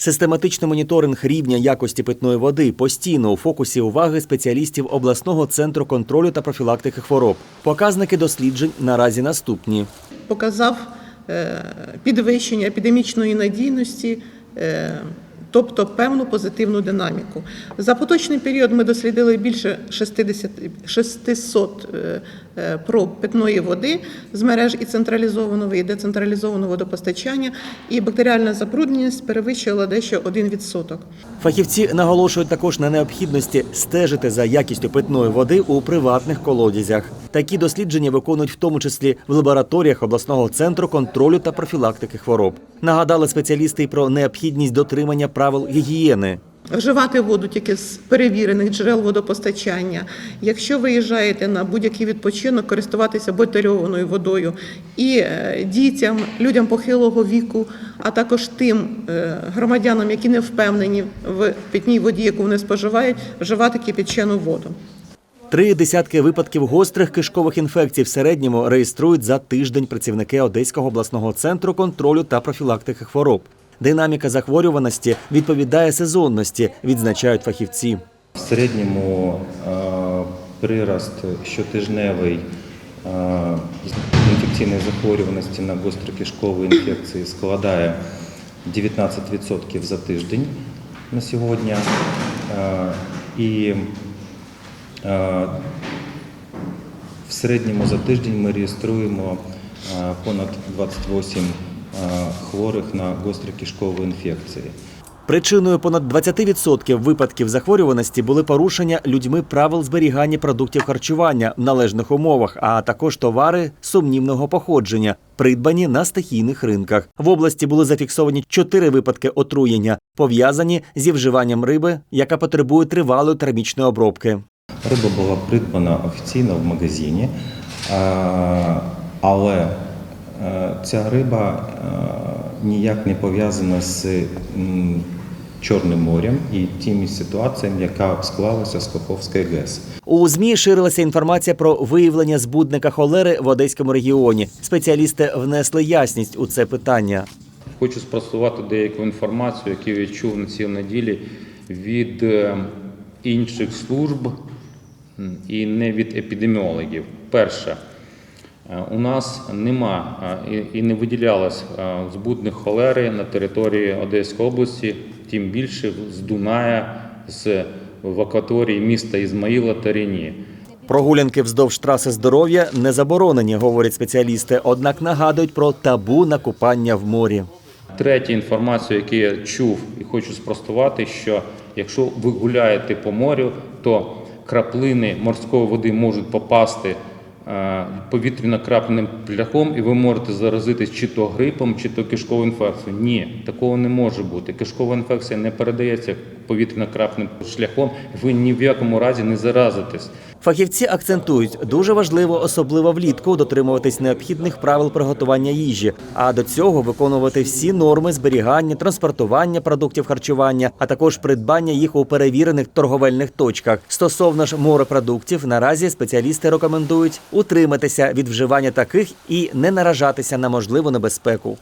Систематичний моніторинг рівня якості питної води постійно у фокусі уваги спеціалістів обласного центру контролю та профілактики хвороб. Показники досліджень наразі наступні. показав е, підвищення епідемічної надійності, е, тобто певну позитивну динаміку. За поточний період ми дослідили більше 60, 600 е, проб питної води з мереж і централізованого і децентралізованого водопостачання, і бактеріальна забрудненість перевищила дещо 1%. Фахівці наголошують також на необхідності стежити за якістю питної води у приватних колодязях. Такі дослідження виконують в тому числі в лабораторіях обласного центру контролю та профілактики хвороб. Нагадали спеціалісти й про необхідність дотримання правил гігієни. Вживати воду тільки з перевірених джерел водопостачання. Якщо виїжджаєте на будь-який відпочинок, користуватися бутильованою водою і е, дітям, людям похилого віку, а також тим е, громадянам, які не впевнені в питній воді, яку вони споживають, вживати кипячену воду. Три десятки випадків гострих кишкових інфекцій в середньому реєструють за тиждень працівники Одеського обласного центру контролю та профілактики хвороб. Динаміка захворюваності відповідає сезонності, відзначають фахівці. В середньому прирост щотижневий інфекційної захворюваності на гострокишкові інфекції складає 19% за тиждень на сьогодні. І в середньому за тиждень ми реєструємо понад 28 е, хворих на гострокишкові інфекції. Причиною понад 20% випадків захворюваності були порушення людьми правил зберігання продуктів харчування в належних умовах, а також товари сумнівного походження, придбані на стихійних ринках. В області були зафіксовані чотири випадки отруєння, пов'язані зі вживанням риби, яка потребує тривалої термічної обробки. Риба була придбана офіційно в магазині, е, але е, ця риба е, ніяк не пов'язана з Чорним морем і тими ситуаціями, яка склалася з Каховської ГЕС. У змі ширилася інформація про виявлення збудника холери в Одеському регіоні. Спеціалісти внесли ясність у це питання. Хочу спростувати деяку інформацію, яку я чув на цій неділі від е, інших служб і не від епідеміологів. Перше, е, у нас нема е, і- і не виділялось е, збудних холери на території Одеської області, тим більше з Дуная, з в акваторії міста Ізмаїла та Рені. Прогулянки вздовж траси здоров'я не заборонені, говорять спеціалісти, однак нагадують про табу на купання в морі. Третя інформація, яку я чув і хочу спростувати, що якщо ви гуляєте по морю, то краплини морської води можуть попасти повітряно-крапленим пляхом, і ви можете заразитись чи то грипом, чи то кишковою інфекцією. Ні, такого не може бути. Кишкова інфекція не передається повітряно-крапним шляхом, ви ні в якому разі не заразитесь. Фахівці акцентують, дуже важливо, особливо влітку, дотримуватись необхідних правил приготування їжі, а до цього виконувати всі норми зберігання, транспортування продуктів харчування, а також придбання їх у перевірених торговельних точках. Стосовно ж морепродуктів, наразі спеціалісти рекомендують утриматися від вживання таких і не наражатися на можливу небезпеку.